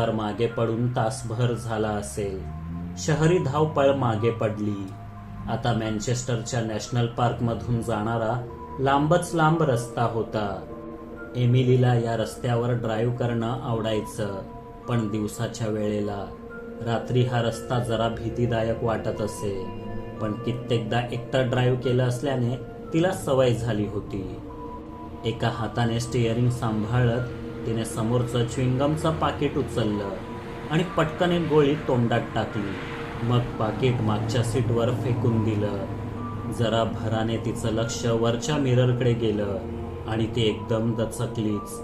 संस्कार मागे पडून तासभर झाला असेल. शहरी धावपळ मागे पडली. आता मँचेस्टरच्या नॅशनल पार्क मधून जाणारा लांबच लांब रस्ता होता. एमिलीला या रस्त्यावर ड्राईव्ह करणं आवडायचं पण दिवसाच्या वेळेला. रात्री हा रस्ता जरा भीतीदायक वाटत असे पण कित्येकदा एकटा ड्राईव्ह केलं असल्याने तिला सवय झाली होती. एका हाताने स्टिअरिंग सांभाळत तिने समोरचं च्विंगमचं पाकिट उचललं आणि पटकन एक गोळी तोंडात टाकली. मग पाकिट मागच्या सीटवर फेकून दिलं. जरा भराने तिचं लक्ष वरच्या मिररकडे गेलं आणि ती एकदम दचकलीच.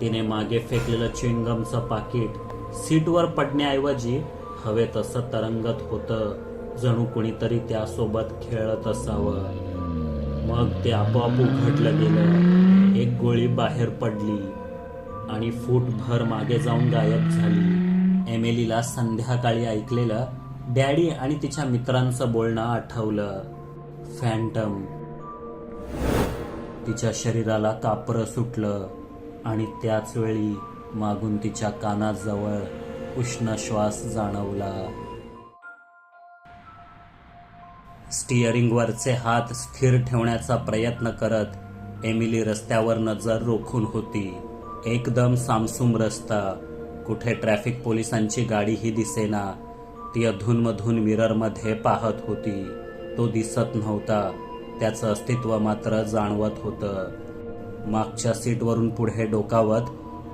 तिने मागे फेकलेलं च्विंगमचं पाकिट सीटवर पडण्याऐवजी हवेत असं तरंगत होतं. जणू कुणीतरी त्यासोबत खेळत असावं. मग ते आपोआप उघडलं गेलं. एक गोळी बाहेर पडली. आणि फूटभर मागे जाऊन गायब झाली. एमिलीला संध्याकाळी ऐकलेलं डॅडी आणि तिच्या मित्रांचं बोलणं आठवलं. फॅन्टम. तिच्या शरीराला कापरं सुटलं आणि त्याच वेळी मागून तिच्या कानाजवळ उष्ण श्वास जाणवला. स्टिअरिंगवरचे हात स्थिर ठेवण्याचा प्रयत्न करत एमिली रस्त्यावर नजर रोखून होती. एकदम सामसूम रस्ता. कुठे ट्रॅफिक पोलिसांची गाडीही दिसेना. ती अधूनमधून मिररमध्ये पाहत होती. तो दिसत नव्हता. त्याचं अस्तित्व मात्र जाणवत होतं. मागच्या सीटवरून पुढे डोकावत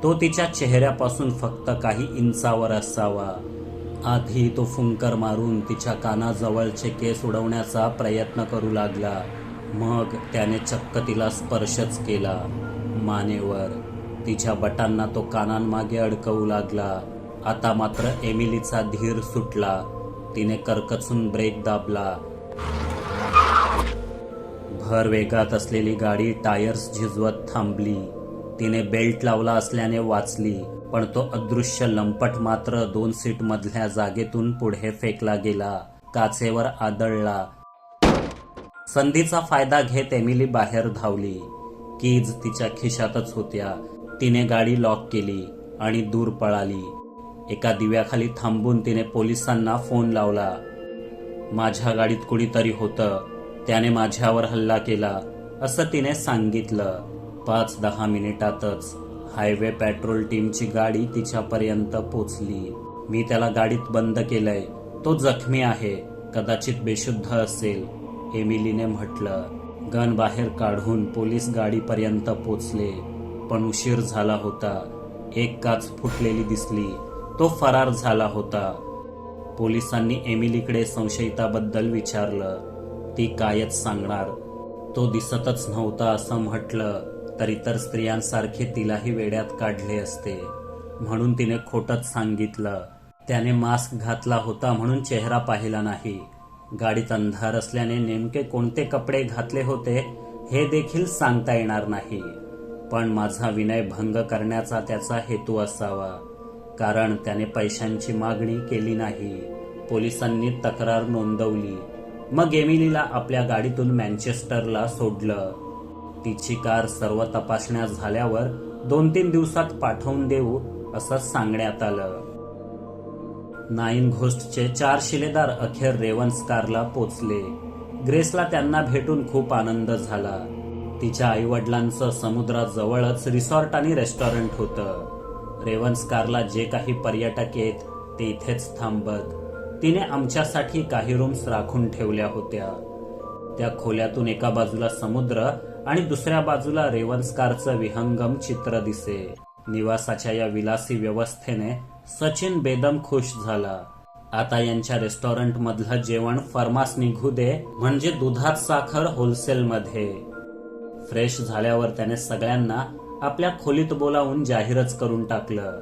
तो तिच्या चेहऱ्यापासून फक्त काही इंचावर असावा. आधी तो फुंकर मारून तिच्या कानाजवळचे केस उडवण्याचा प्रयत्न करू लागला. मग त्याने चक्क तिला स्पर्शच केला. मानेवर. तिच्या बटांना तो कानांमागे अडकवू लागला. आता मात्र एमिलीचा धीर सुटला. तिने करकचून ब्रेक दाबला. भर वेगात असलेली गाडी टायर्स झिजवत थांबली. तिने बेल्ट लावला असल्याने वाचली पण तो अदृश्य लंपट मात्र दोन सीट मधल्या जागेतून पुढे फेकला गेला काचेवर आदळला. संधीचा फायदा घेत एमिली बाहेर धावली. कीज तिच्या खिशातच होत्या. तिने गाडी लॉक केली आणि दूर पळाली. एका दिव्याखाली थांबून तिने पोलिसांना फोन लावला. माझ्या गाडीत कुणीतरी होतं. त्याने माझ्यावर हल्ला केला असं तिने सांगितलं. पाच दहा मिनिटातच हायवे पेट्रोल टीमची गाडी तिच्यापर्यंत पोचली. मी त्याला गाडीत बंद केलंय. तो जखमी आहे. कदाचित बेशुद्ध असेल एमिलीने म्हटलं. गन बाहेर काढून पोलीस गाडीपर्यंत पोचले. पण उशीर झाला होता. एक काच फुटलेली दिसली. तो फरार झाला होता. पोलिसांनी एमिलीकडे संशयिताबद्दल विचारलं. ती कायच सांगणार? तो दिसतच नव्हता असं म्हटलं तर इतर स्त्रियांसारखे तिलाही वेड्यात काढले असते. म्हणून तिने खोटंच सांगितलं. त्याने मास्क घातला होता म्हणून चेहरा पाहिला नाही. गाडीत अंधार असल्याने नेमके कोणते कपडे घातले होते हे देखील सांगता येणार नाही. पण माझा विनय भंग करण्याचा त्याचा हेतू असावा. कारण त्याने पैशांची मागणी केली नाही. पोलिसांनी तक्रार नोंदवली. मग एमिलीला आपल्या गाडीतून मँचेस्टरला सोडलं. तिची कार सर्व तपासण्या झाल्यावर दोन तीन दिवसात पाठवून देऊ असं सांगण्यात आलं. नाईन घोस्टचे चार शिलेदार अखेर रेवन्स कारला पोचले. ग्रेसला त्यांना भेटून खूप आनंद झाला. तिच्या आईवडिलांचं समुद्राजवळच रिसॉर्ट आणि रेस्टॉरंट होतं. रेवन्स कारला जे काही पर्यटक येत ते इथेच थांबत. तिने आमच्यासाठी काही रूम्स राखून ठेवल्या होत्या. त्या खोल्यातून एका बाजूला समुद्र आणि दुसऱ्या बाजूला रेवन्सकारचं विहंगम चित्र दिसे. निवासाच्या या विलासी व्यवस्थेने सचिन बेदम खुश झाला. आता यांच्या रेस्टॉरंट मधलं जेवण फर्मास निघू दे म्हणजे दुधात साखर होलसेल मध्ये. फ्रेश झाल्यावर त्याने सगळ्यांना आपल्या खोलीत बोलावून जाहीरच करून टाकलं.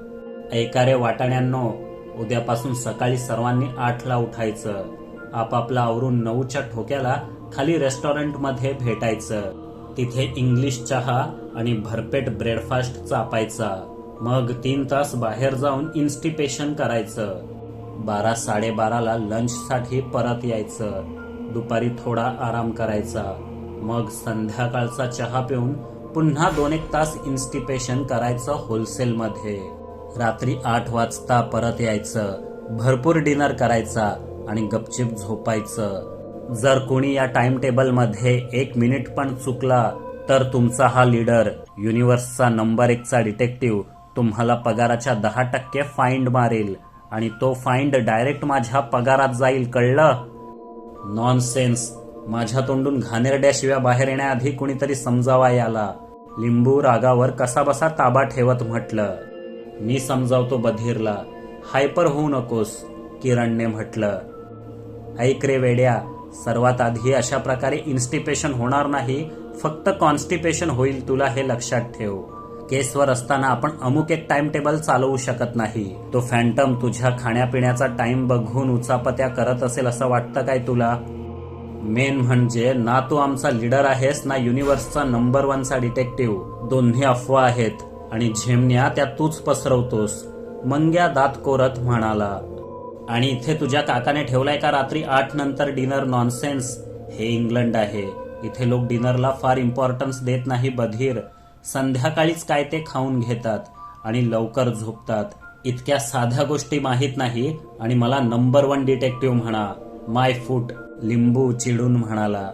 ऐकारे वाटाण्यांनो उद्यापासून सकाळी सर्वांनी आठला उठायचं. आपापला आवरून नऊच्या ठोक्याला खाली रेस्टॉरंटमध्ये भेटायचं. तिथे इंग्लिश चहा आणि भरपेट ब्रेकफास्ट चापायचा. मग तीन तास बाहेर जाऊन इन्स्टिपेशन करायचं. बारा साडेबाराला लंचसाठी परत यायचं. दुपारी थोडा आराम करायचा. मग संध्याकाळचा चहा पिऊन पुन्हा दोन एक तास इन्स्टिपेशन करायचं होलसेलमध्ये रात्री आठ वाजता परत यायचं भरपूर डिनर करायचा आणि गपचिप झोपायचं. जर कोणी या टाइम टेबलमध्ये एक मिनिट पण चुकला तर तुमचा हा लीडर युनिव्हर्सचा नंबर एकचा डिटेक्टिव्ह तुम्हाला पगाराच्या दहा टक्के फाईंड मारेल आणि तो फाईंड डायरेक्ट माझ्या पगारात जाईल कळलं? नॉनसेन्स माझ्या तोंडून घाणेरड्याशिवाय बाहेर येण्याआधी कुणीतरी समजावा याला. लिंबू रागावर कसा बसा ताबा ठेवत म्हटलं. मी समजावतो बधीरला. हायपर होऊ नकोस किरणने म्हटलं. ऐक रे वेड्या सर्वात आधी अशा प्रकारे इन्स्टिपेशन होणार नाही फक्त कॉन्स्टिपेशन होईल तुला हे लक्षात ठेव. केसवर असताना आपण अमुक एक टाइम टेबल चालवू शकत नाही. तो फॅन्टम तुझ्या खाण्यापिण्याचा टाइम बघून उचापत्या करत असेल असं वाटतं काय तुला? मेन म्हणजे ना तू आमचा लीडर आहेस ना युनिव्हर्सचा नंबर वनचा डिटेक्टिव्ह दोन्ही अफवा आहेत. आणि झेमण्या त्या तूच पसरवतोस. मंग्या दात कोरत म्हणाला. आणि इथे तुझ्या काकाने ठेवलाय का रात्री आठ नंतर डिनर नॉनसेन्स हे इंग्लंड आहे. इथे लोक डिनरला फार इम्पॉर्टन्स देत नाही बधीर. संध्याकाळीच काय ते खाऊन घेतात आणि लवकर झोपतात. इतक्या साध्या गोष्टी माहीत नाही आणि मला नंबर वन डिटेक्टिव्ह म्हणा. माय फूट लिंबू चिडून म्हणाला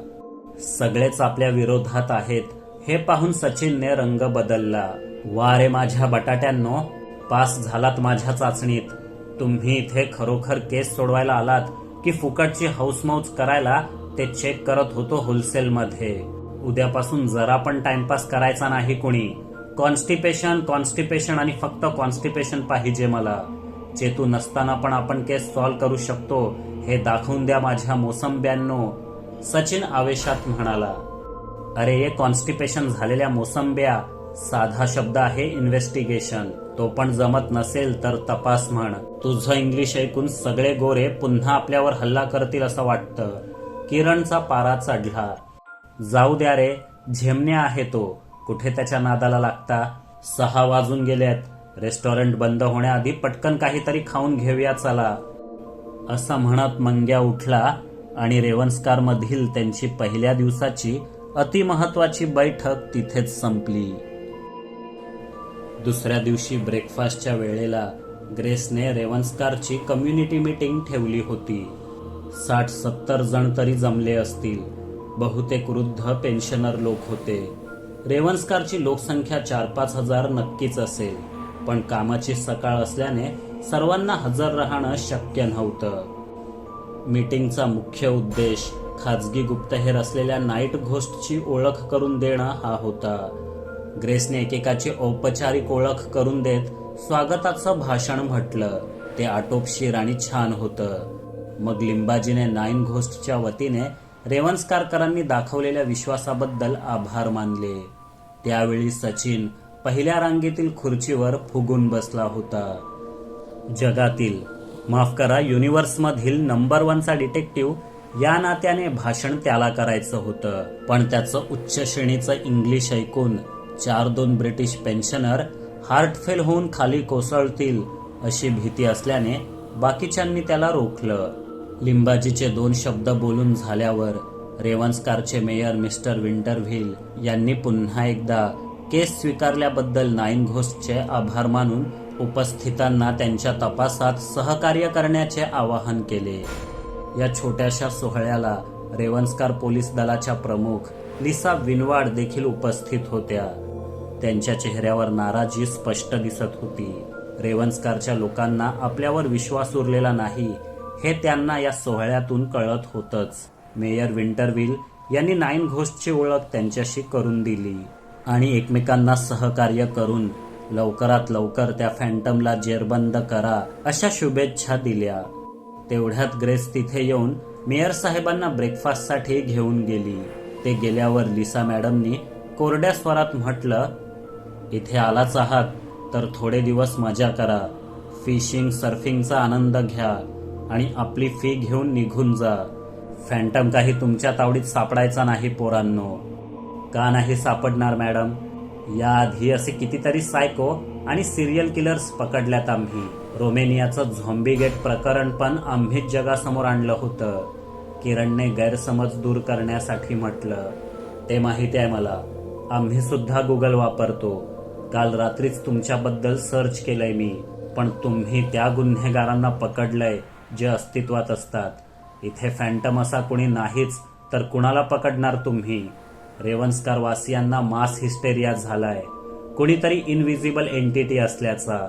सगळेच आपल्या विरोधात आहेत. हे पाहून सचिनने रंग बदलला. वा रे माझ्या बटाट्यांनो पास झालात माझ्या चाचणीत. तुम्ही इथे खरोखर केस सोडवायला आलात की फुकटची हाऊसमौज करायला ते चेक करत होतो होलसेलमध्ये. उद्यापासून जरा पण टाइमपास करायचा नाही कोणी. कॉन्स्टिपेशन कॉन्स्टिपेशन आणि फक्त कॉन्स्टिपेशन पाहिजे मला. चेतू नसताना पण आपण केस सॉल्व्ह करू शकतो. हे दाखवून द्या माझ्या मोसंब्यांनो. सचिन आवेशात म्हणाला अरे हे कॉन्स्टिपेशन झालेल्या मोसंब्या. साधा शब्द आहे इन्व्हेस्टिगेशन तो पण जमत नसेल तर तपास म्हण. तुझं इंग्लिश ऐकून सगळे गोरे पुन्हा आपल्यावर हल्ला करतील असं वाटतं. किरणचा पारा चढला. जाऊ द्या रे झेमण्या आहे तो. कुठे त्याच्या नादाला लागता? सहा वाजून गेल्यात रेस्टॉरंट बंद होण्याआधी पटकन काहीतरी खाऊन घेऊया चला. असं म्हणत मंग्या उठला आणि रेवन्सकार मधील त्यांची पहिल्या दिवसाची अतिमहत्वाची बैठक तिथेच संपली. दुसऱ्या दिवशी ब्रेकफास्टच्या वेळेला ग्रेसने रेवन्सकारची कम्युनिटी मीटिंग ठेवली होती. साठ सत्तर जण तरी जमले असतील. बहुतेक वृद्ध पेन्शनर लोक होते. रेवन्सकारची लोकसंख्या चार पाच हजार नक्कीच असेल. पण कामाची सकाळ असल्याने सर्वांना हजर राहणं शक्य नव्हतं. मीटिंगचा मुख्य उद्देश खाजगी गुप्तहेर असलेल्या नाईट घोस्टची ओळख करून देणं हा होता. ग्रेसने एकेकाची औपचारिक ओळख करून देत स्वागताचं भाषण म्हटलं. ते आटोपशीर आणि छान होतं. मग लिंबाजीने नाईन घोस्टच्या वतीने रेवन्सकारकरांनी दाखवलेल्या विश्वासाबद्दल आभार मानले. त्यावेळी सचिन पहिल्या रांगेतील खुर्चीवर फुगून बसला होता. जगातील माफ करा युनिव्हर्समधील नंबर वनचा डिटेक्टिव्ह या नात्याने भाषण त्याला करायचं होतं. पण त्याचं उच्च श्रेणीचं इंग्लिश ऐकून चार दोन ब्रिटिश पेन्शनर हार्टफेल होऊन खाली कोसळतील अशी भीती असल्याने बाकीच्यांनी त्याला रोखलं. लिंबाजीचे दोन शब्द बोलून झाल्यावर रेवन्सकारचे मेयर मिस्टर विंटरव्हिल यांनी पुन्हा एकदा केस स्वीकारल्याबद्दल नाईन घोस्टचे आभार मानून उपस्थितांना त्यांच्या तपासात सहकार्य करण्याचे आवाहन केले. या छोट्याशा सोहळ्याला रेवन्सकार पोलीस दलाच्या प्रमुख लिसा विनवाड देखील उपस्थित होत्या. त्यांच्या चेहऱ्यावर नाराजी स्पष्ट दिसत होती. रेवन्सकारच्या लोकांना आपल्यावर विश्वास उरलेला नाही हे त्यांना या सोहळ्यातून कळत होतच. मेयर विंटरविल यांनी नाईन घोस्टची ओळख त्यांच्याशी करून दिली. आणि एकमेकांना सहकार्य करून लवकरात लवकर त्या फॅन्टमला जेरबंद करा अशा शुभेच्छा दिल्या. तेवढ्यात ग्रेस तिथे येऊन मेयर साहेबांना ब्रेकफास्टसाठी घेऊन गेली. ते गेल्यावर लिसा मॅडमनी कोरड्या स्वरात म्हटलं इथे आलाच आहात तर थोडे दिवस मजा करा. फिशिंग सर्फिंगचा आनंद घ्या आणि आपली फी घेऊन निघून जा. फॅन्टम काही तुमच्या तावडीत सापडायचा नाही पोरांनो. का नाही सापडणार मॅडम? याआधी असे कितीतरी सायको आणि सिरियल किलर्स पकडल्यात आम्ही. रोमेनियाचं झॉम्बी गेट प्रकरण पण आम्हीच जगासमोर आणलं होतं. किरणने गैरसमज दूर करण्यासाठी म्हटलं. ते माहिती आहे मला. आम्ही सुद्धा गुगल वापरतो. काल रात्रीच तुमच्याबद्दल सर्च केलंय मी. पण तुम्ही त्या गुन्हेगारांना पकडलंय जे अस्तित्वात असतात. इथे फॅन्टम असा कुणी नाहीच तर कुणाला पकडणार तुम्ही? रेवन्सकार वासियांना मास हिस्टेरिया झालाय. कुणीतरी इनविजिबल एंटिटी असल्याचा.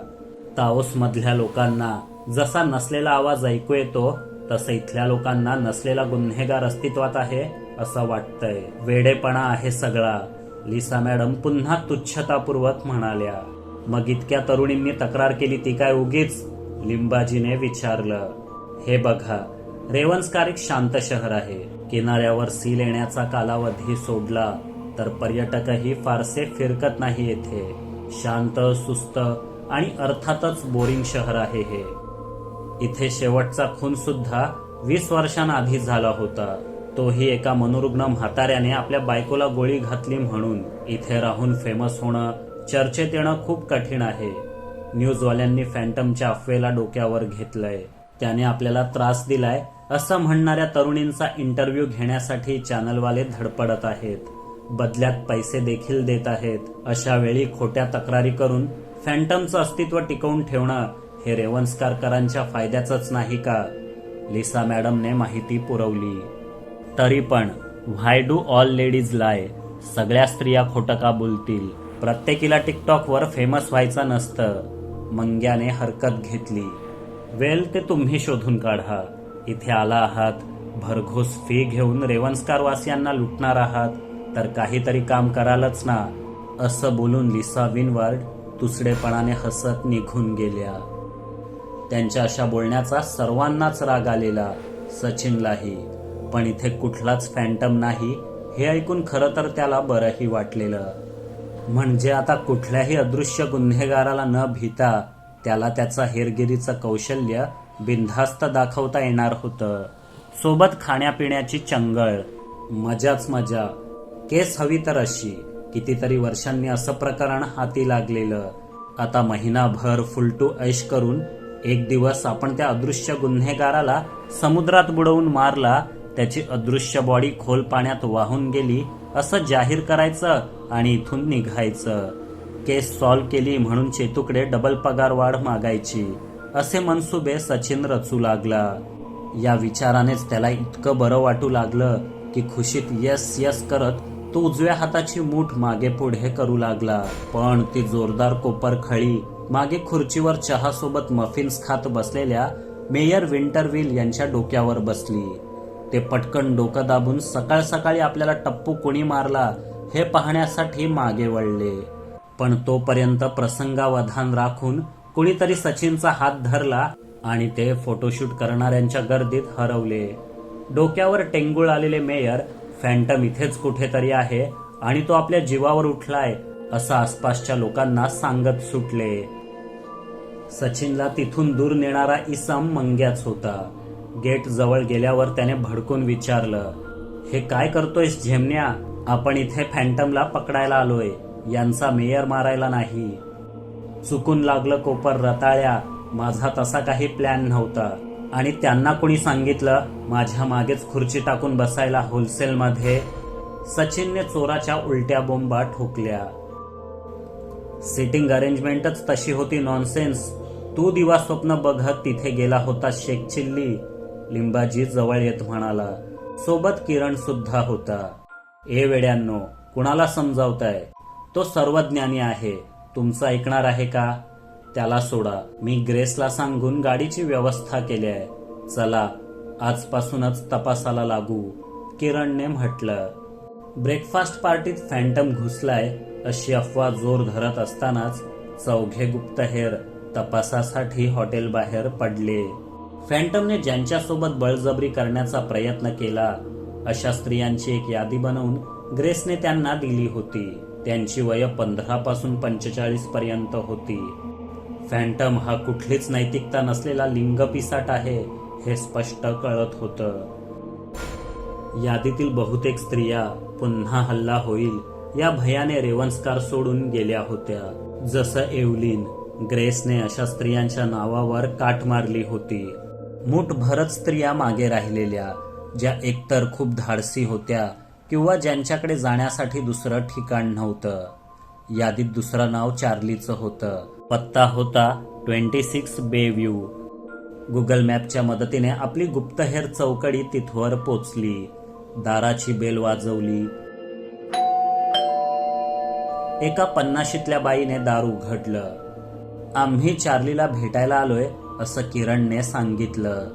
ताओस मधल्या लोकांना जसा नसलेला आवाज ऐकू येतो तसं इथल्या लोकांना नसलेला गुन्हेगार अस्तित्वात आहे असं वाटतंय. वेडेपणा आहे सगळा. लिसा मॅडम पुन्हा तुच्छतापूर्वक म्हणाल्या. मग इतक्या तरुणींनी तक्रार केली ती काय उगीच? लिंबाजीने विचारलं. हे बघा रेवन्सकार एक शांत शहर आहे. किनाऱ्यावर सील येण्याचा कालावधी सोडला तर पर्यटकही फारसे फिरकत नाही येथे. शांत सुस्त आणि अर्थातच बोरिंग शहर आहे हे. इथे शेवटचा खून सुद्धा वीस वर्षांआधी झाला होता. तोही एका मनोरुग्ण म्हाताऱ्याने आपल्या बायकोला गोळी घातली म्हणून. इथे राहून फेमस होणं चर्चेत येणं खूप कठीण आहे. न्यूजवाल्यांनी फॅन्टमच्या अफवेला डोक्यावर घेतलंय. त्याने आपल्याला त्रास दिलाय असं म्हणणाऱ्या तरुणींचा इंटरव्ह्यू घेण्यासाठी चॅनलवाले धडपडत आहेत. बदल्यात पैसे देखील देत आहेत. अशा वेळी खोट्या तक्रारी करून फॅन्टमचं अस्तित्व टिकवून ठेवणं हे रेवन्सकारकरांच्या फायद्याचंच नाही का? लिसा मॅडमने माहिती पुरवली. तरी पण why do all ladies lie सगळ्या स्त्रिया खोटं का बोलतील? प्रत्येकीला टिकटॉकवर फेमस व्हायचं नसतं. मंग्याने हरकत घेतली. वेल ते तुम्ही शोधून काढा. इथे आला आहात. भरघोस फी घेऊन रेवन्सकारवासियांना लुटणार आहात. तर काहीतरी काम करालच ना. असं बोलून लिसा विनवर्ड तुसडेपणाने हसत निघून गेल्या. त्यांच्या अशा बोलण्याचा सर्वांनाच राग आलेला सचिनलाही. पण इथे कुठलाच फॅन्टम नाही हे ऐकून खरं तर त्याला बरंही वाटलेलं. म्हणजे आता कुठल्याही अदृश्य गुन्हेगाराला न भीता त्याला त्याचा हेरगिरीचं कौशल्य बिनधास्त दाखवता येणार होतं. सोबत खाण्यापिण्याची चंगळ मजाच मजा. केस हवी तर अशी. कितीतरी वर्षांनी असं प्रकरण हाती लागलेलं. आता महिनाभर फुलटू ऐश करून एक दिवस आपण त्या अदृश्य गुन्हेगाराला समुद्रात बुडवून मारला त्याची अदृश्य बॉडी खोल पाण्यात वाहून गेली असं जाहीर करायचं आणि इथून निघायचं. केस सॉल्व केली म्हणून चेतूकडे डबल पगार वाढ मागायची. असे मनसुबे सचिन रचू लागला. या विचारानेच त्याला इतकं बरं वाटू लागलं की खुशीत यस यस करत तो उजव्या हाताची मूठ मागे पुढे करू लागला. पण ती जोरदार कोपर खळी मागे खुर्चीवर चहासोबत मफिन्स खात बसलेल्या मेयर विंटरविल यांच्या डोक्यावर बसली. ते पटकन डोकं दाबून सकाळ सकाळी आपल्याला टप्पू कोणी मारला हे पाहण्यासाठी मागे वळले. पण तोपर्यंत प्रसंगावधान राखून कुणीतरी सचिनचा हात धरला आणि ते फोटोशूट करणाऱ्यांच्या गर्दीत हरवले. डोक्यावर टेंगुळ आलेले मेयर फॅन्टम इथेच कुठेतरी आहे आणि तो आपल्या जीवावर उठलाय असं आसपासच्या लोकांना सांगत सुटले. सचिनला तिथून दूर नेणारा इसम मंग्याच होता. गेट जवळ गेल्यावर त्याने भडकून विचारलं हे काय करतोयस झेमण्या? आपण इथे फॅन्टमला पकडायला आलोय. यांचा मेयर मारायला नाही. चुकून लागलं कोपर रताळ्या. माझा तसा काही प्लॅन नव्हता. आणि त्यांना कोणी सांगितलं माझ्या मागेच खुर्ची टाकून बसायला होलसेलमध्ये. सचिनने चोराच्या उलट्या बोंबा ठोकल्या. सिटिंग अरेंजमेंटच तशी होती नॉनसेन्स तू दिवा स्वप्न बघत तिथे गेला होता शेख चिल्ली. लिंबाजी जवळ येत म्हणाला. सोबत किरण सुद्धा होता. ए वेड्यांनो कुणाला समजावताय? तो सर्वज्ञानी आहे. तुमचं ऐकणार आहे का? त्याला सोडा. मी ग्रेसला सांगून गाडीची व्यवस्था केली आहे. चला आजपासूनच तपासाला लागू किरणने म्हटलं. ब्रेकफास्ट पार्टीत फॅन्टम घुसलाय अशी अफवा जोर धरत असतानाच चौघे गुप्तहेर तपासासाठी हॉटेल बाहेर पडले. फॅन्टमने ज्यांच्यासोबत बळजबरी करण्याचा प्रयत्न केला अशा स्त्रियांची एक यादी बनवून ग्रेसने त्यांना दिली होती. त्यांची वय पंधरापासून पंचेचाळीस पर्यंत होती. फॅन्टम हा कुठलीच नैतिकता नसलेला लिंगपिसाट आहे हे स्पष्ट कळत होतं. यादीतील बहुतेक स्त्रिया पुन्हा हल्ला होईल या भयाने रेवन्सकार सोडून गेल्या होत्या. जसं एवलिन ग्रेसने अशा स्त्रियांच्या नावावर काट मारली होती. मूठभरच स्त्रिया मागे राहिलेल्या ज्या एकतर खूप धाडसी होत्या किंवा ज्यांच्याकडे जाण्यासाठी दुसरं ठिकाण नव्हतं. यादीत दुसरं नाव चार्लीचं होतं. पत्ता होता twenty six bay view Google मॅपच्या मदतीने आपली गुप्तहेर चौकडी तिथवर पोचली. दाराची बेल वाजवली. एका पन्नाशीतल्या बाईने दार उघडलं. आम्ही चार्लीला भेटायला आलोय असं किरणने सांगितलं.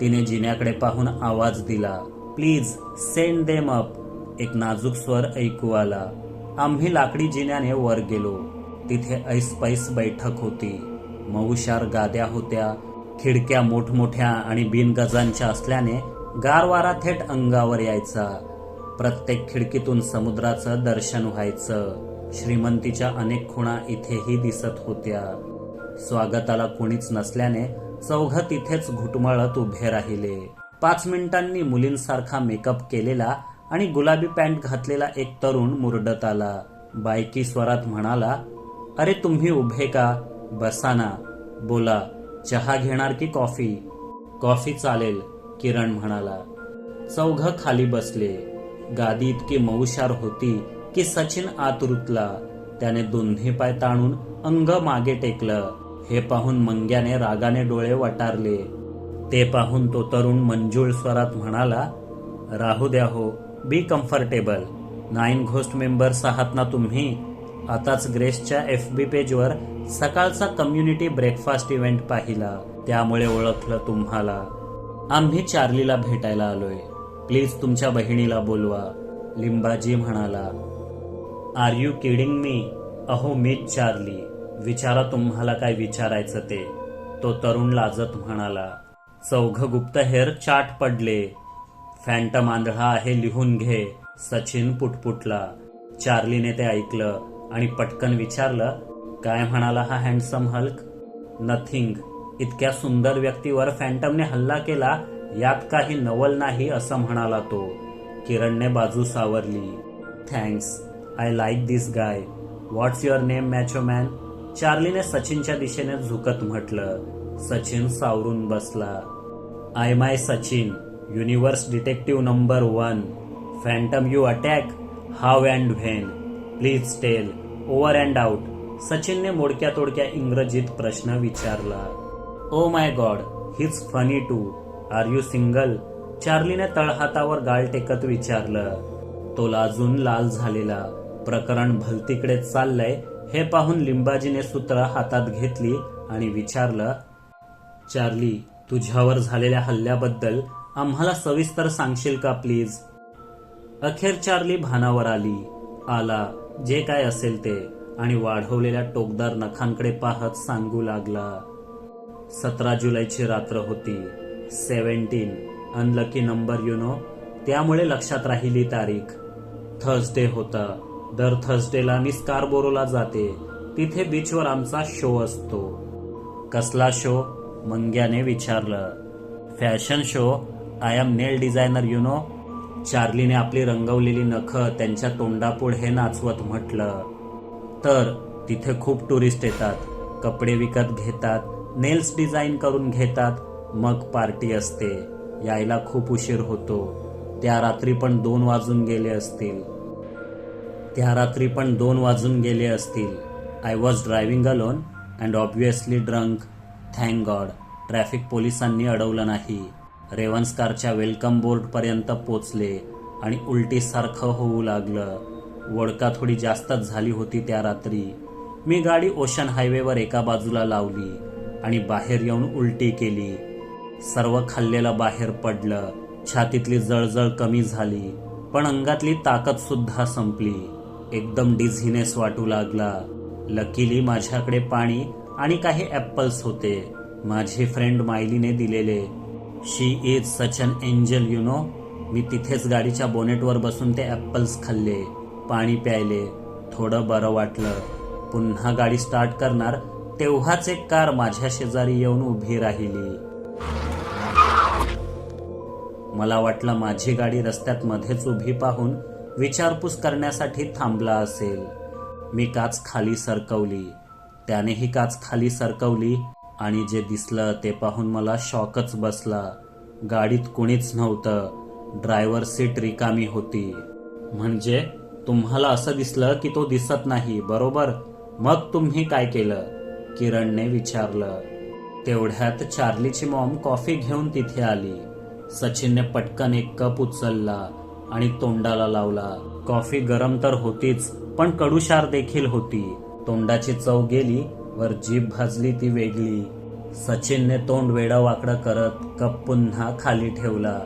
तिने जिन्याकडे पाहून आवाज दिला. Please send them up. एक नाजूक स्वर ऐकू आला. आम्ही लाकडी जिन्याने वर गेलो. तिथे ऐसपैस बैठक होती. मऊशार गाद्या होत्या. खिडक्या मोठमोठ्या आणि बिनगजांच्या असल्याने गारवारा थेट अंगावर यायचा. प्रत्येक खिडकीतून समुद्राचं दर्शन व्हायचं. श्रीमंतीच्या अनेक खुणा इथेही दिसत होत्या. स्वागताला कोणीच नसल्याने चौघ तिथेच घुटमळत उभे राहिले. पाच मिनिटांनी मुलींसारखा मेकअप केलेला आणि गुलाबी पॅन्ट घातलेला एक तरुण मुरडत आला बायकी स्वरात म्हणाला अरे तुम्ही उभे का? बसा ना. बोला चहा घेणार की कॉफी? कॉफी चालेल किरण म्हणाला. चौघ खाली बसले. गादी इतकी मऊशार होती की सचिन आत रुतला. त्याने दोन्ही पाय ताणून अंग मागे टेकलं. हे पाहून मंग्याने रागाने डोळे वटारले. ते पाहून तो तरुण मंजूळ स्वरात म्हणाला राहू द्या हो. Be comfortable nine ghost members आहात ना तुम्ही? आताच ग्रेसच्या एफ बी पेजवर सकाळचा कम्युनिटी ब्रेकफास्ट इव्हेंट पाहिला. त्यामुळे ओळखलं तुम्हाला. आम्ही चार्लीला भेटायला आलोय. प्लीज तुमच्या बहिणीला बोलवा. लिंबाजी म्हणाला. आर यू किडिंग मी अहो मीच चार्ली. विचारा तुम्हाला काय विचारायचं ते. तो तरुण लाजत म्हणाला. चौघ गुप्तहेर चाट पडले. फॅन्टम आंधळा आहे लिहून घे. सचिन पुटपुटला. चार्लीने ते ऐकलं आणि पटकन विचारलं काय म्हणाला हा हँडसम हल्क नथिंग इतक्या सुंदर व्यक्तीवर फॅन्टमने हल्ला केला यात काही नवल नाही असं म्हणाला तो. किरणने बाजू सावरली. Thanks I like this guy what's your name macho man चार्लीने सचिनच्या दिशेने झुकत म्हटलं. सचिन सावरून बसला. I my Sachin universe detective number one phantom you attack how and when please tell over and out सचिनने मोडक्या तोडक्या इंग्रजीत प्रश्न विचारला. ओ my god he's funny too are you single चार्लीने तळहातावर गाल टेकत विचारलं. तो लाजून लाल झालेला. प्रकरण भलतीकडे चाललंय हे पाहून लिंबाजीने सूत्र हातात घेतली आणि विचारलं चार्ली तुझ्यावर झालेल्या हल्ल्याबद्दल आम्हाला सविस्तर सांगशील का प्लीज? अखेर चार्ली भानावर आली. आला जे काय असेल ते आणि वाढवलेल्या टोकदार नखांकडे पाहत सांगू लागला. सतरा जुलैची रात्र होती. Seventeen unlucky number you know त्यामुळे लक्षात राहिली तारीख. थर्सडे होता. दर थर्सडेला मी स्कारबोरोला जाते. तिथे बीचवर आमचा शो असतो. कसला शो? मंग्याने विचारलं. Fashion show? I am nail designer you know. चार्लीने आपली रंगवलेली नखं त्यांच्या तोंडापुढे नाचवत म्हटलं. तर तिथे खूप टुरिस्ट येतात. कपडे विकत घेतात नेल्स डिझाईन करून घेतात मग पार्टी असते. यायला खूप उशीर होतो. त्या रात्री पण दोन वाजून गेले असतील. त्या रात्री पण दोन वाजून गेले असतील. I was driving alone and obviously drunk. Thank god traffic पोलिसांनी अडवलं नाही. रेवन्स कारच्या वेलकम बोर्डपर्यंत पोचले आणि उलटीसारखं होऊ लागलं. वडका थोडी जास्तच झाली होती त्या रात्री. मी गाडी ओशन हायवेवर एका बाजूला लावली आणि बाहेर येऊन उलटी केली. सर्व खाल्लेलं बाहेर पडलं. छातीतली जळजळ कमी झाली. पण अंगातली ताकद सुद्धा संपली. एकदम डिझिनेस वाटू लागला. लकीली माझ्याकडे पाणी आणि काही ॲपल्स होते. माझी फ्रेंड मायलीने दिलेले. She is such an angel you know मी तिथेच गाडीच्या बोनेटवर बसून ते ॲपल्स खाल्ले पाणी प्यायले. थोडं बरं वाटलं. पुन्हा गाडी स्टार्ट करणार तेव्हाच एक कार माझ्या शेजारी येऊन उभी राहिली. मला वाटलं माझी गाडी रस्त्यात मध्येच उभी पाहून विचारपूस करण्यासाठी थांबला असेल. मी काच खाली सरकवली. त्यानेही काच खाली सरकवली. आणि जे दिसलं ते पाहून मला शॉकच बसला. गाडीत कुणीच नव्हतं. ड्रायव्हर सीट रिकामी होती. म्हणजे तुम्हाला असं दिसलं की तो दिसत नाही बरोबर? मग तुम्ही काय केलं? किरणने विचारलं. तेवढ्यात चार्लीची मॉम कॉफी घेऊन तिथे आली. सचिनने पटकन एक कप उचलला आणि तोंडाला लावला. कॉफी गरम तर होतीच पण कडुशार देखील होती. तोंडाची चव गेली वर जीभ भाजली ती वेगळी. सचिनने तोंड वेडावाकडं करत कप पुन्हा खाली ठेवला.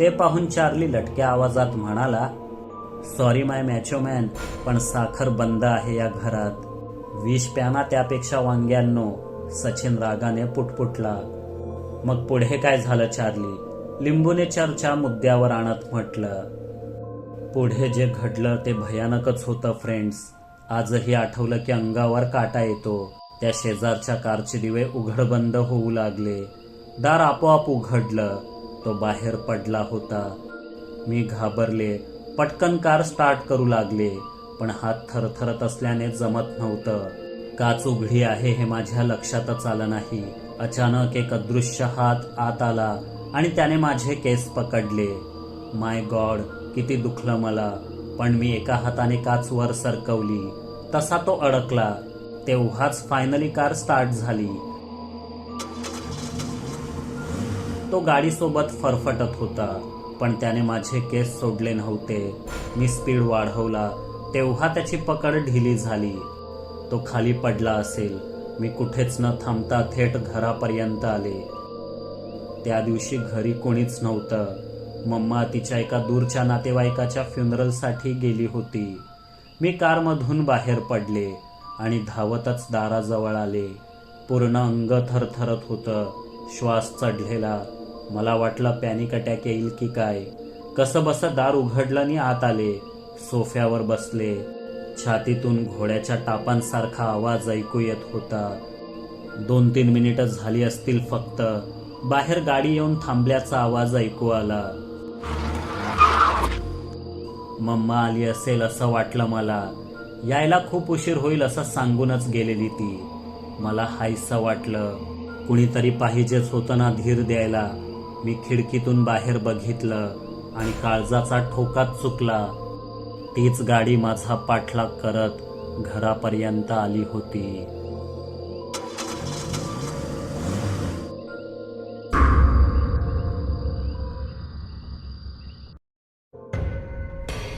ते पाहून चार्ली लटक्या आवाजात म्हणाला सॉरी माय मॅचो मॅन पण साखर बंद आहे या घरात. विष प्याना त्यापेक्षा वांग्यांनो. सचिन रागाने पुटपुटला. मग पुढे काय झालं चार्ली? लिंबूने चर्चा मुद्द्यावर आणत म्हटलं. पुढे जे घडलं ते भयानकच होतं फ्रेंड्स आजही आठवलं की अंगावर काटा येतो. त्या शेजारच्या कारचे दिवे उघड बंद होऊ लागले. दार आपोआप उघडलं. तो बाहेर पडला होता. मी घाबरले. पटकन कार स्टार्ट करू लागले. पण हात थरथरत असल्याने जमत नव्हतं. काच उघडी आहे हे माझ्या लक्षातच आलं नाही. अचानक एक अदृश्य हात आत आला आणि त्याने माझे केस पकडले. माय गॉड किती दुखलं मला. पण मी एका हाताने काच वर सरकवली. तसा तो अडकला. तेव्हाच फायनली कार स्टार्ट झाली. तो गाडीसोबत फरफटत होता पण त्याने माझे केस सोडले नव्हते. मी स्पीड वाढवला तेव्हा त्याची पकड ढिली झाली. तो खाली पडला असेल. मी कुठेच न थांबता थेट घरापर्यंत आले. त्या दिवशी घरी कोणीच नव्हतं. मम्मा तिच्या एका दूरच्या नातेवाईकाच्या फ्युनरलसाठी गेली होती. मी कारमधून बाहेर पडले. आणि धावतच दाराजवळ आले. पूर्ण अंग थरथरत होतं. श्वास चढलेला. मला वाटलं पॅनिक अटॅक येईल की काय. कसं बसं दार उघडलं आणि आत आले. सोफ्यावर बसले. छातीतून घोड्याच्या टापांसारखा आवाज ऐकू येत होता. दोन तीन मिनिटं झाली असतील फक्त. बाहेर गाडी येऊन थांबल्याचा आवाज ऐकू आला. मम्मा आली असेल असं वाटलं मला. यायला खूप उशीर होईल असं सांगूनच गेलेली ती. मला हायसं वाटलं. कुणीतरी पाहिजेच होतं ना धीर द्यायला. मी खिडकीतून बाहेर बघितलं आणि काळजाचा ठोकाच चुकला. तीच गाडी माझा पाठलाग करत घरापर्यंत आली होती.